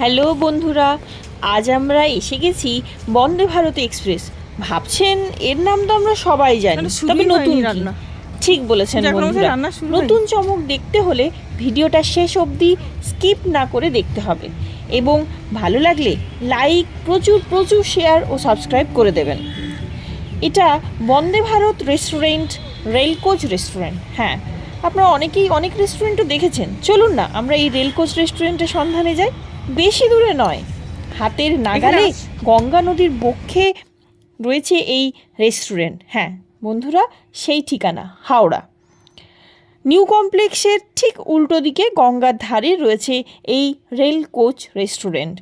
Hello বন্ধুরা আজ আমরা এসে গেছি বন্দে ভারত এক্সপ্রেস। ভাবছেন এর নাম তো আমরা সবাই জানি তবে নতুন রান্না। ঠিক বলেছেন বন্ধুরা। নতুন চমক দেখতে হলে ভিডিওটা শেষ অবধি স্কিপ না করে দেখতে হবে। এবং ভালো লাগলে লাইক প্রচুর প্রচুর শেয়ার ও সাবস্ক্রাইব করে দেবেন। এটা Vande Bharat restaurant rail coach restaurant. হ্যাঁ আপনারা অনেকেই অনেক রেস্টুরেন্টও দেখেছেন। চলুন না আমরা এই রেলকোচ রেস্টুরেন্টের সন্ধানে যাই। বেশি দূরে নয়। হাতের নাগালে গঙ্গা নদীর বক্ষে রয়েছে এই রেস্টুরেন্ট হ্যাঁ বন্ধুরা সেই ঠিকানা হাওড়া। নিউ কমপ্লেক্সের ঠিক উল্টো দিকে গঙ্গার ধারে রয়েছে এই রেল কোচ রেস্টুরেন্ট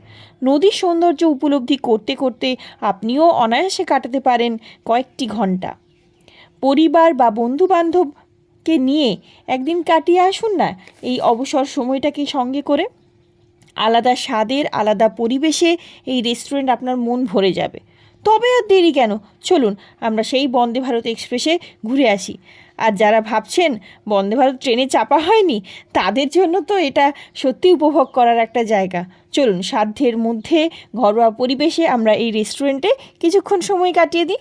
নদীর সৌন্দর্য উপলব্ধি করতে করতে আপনিও অনায়াসে কাটাতে পারেন কয়েকটি ঘণ্টা। পরিবার বা বন্ধু বান্ধবকে নিয়ে একদিন কাটিয়ে আসুন না এই অবসর সময়টাকে সঙ্গে করে। আলাদা স্বাদের, আলাদা পরিবেশে এই রেস্টুরেন্ট আপনার মন ভরে যাবে। তবে আর দেরি কেন? চলুন, আমরা সেই বন্দে ভারত এক্সপ্রেসে ঘুরে আসি। আর যারা ভাবছেন বন্দে ভারত ট্রেনে চাপা হয়নি, তাদের জন্য তো এটা সত্যি উপভোগ করার একটা জায়গা। চলুন, সাধ্যের মধ্যে ঘরোয়া পরিবেশে আমরা এই রেস্টুরেন্টে কিছুক্ষণ সময় কাটিয়ে দিই।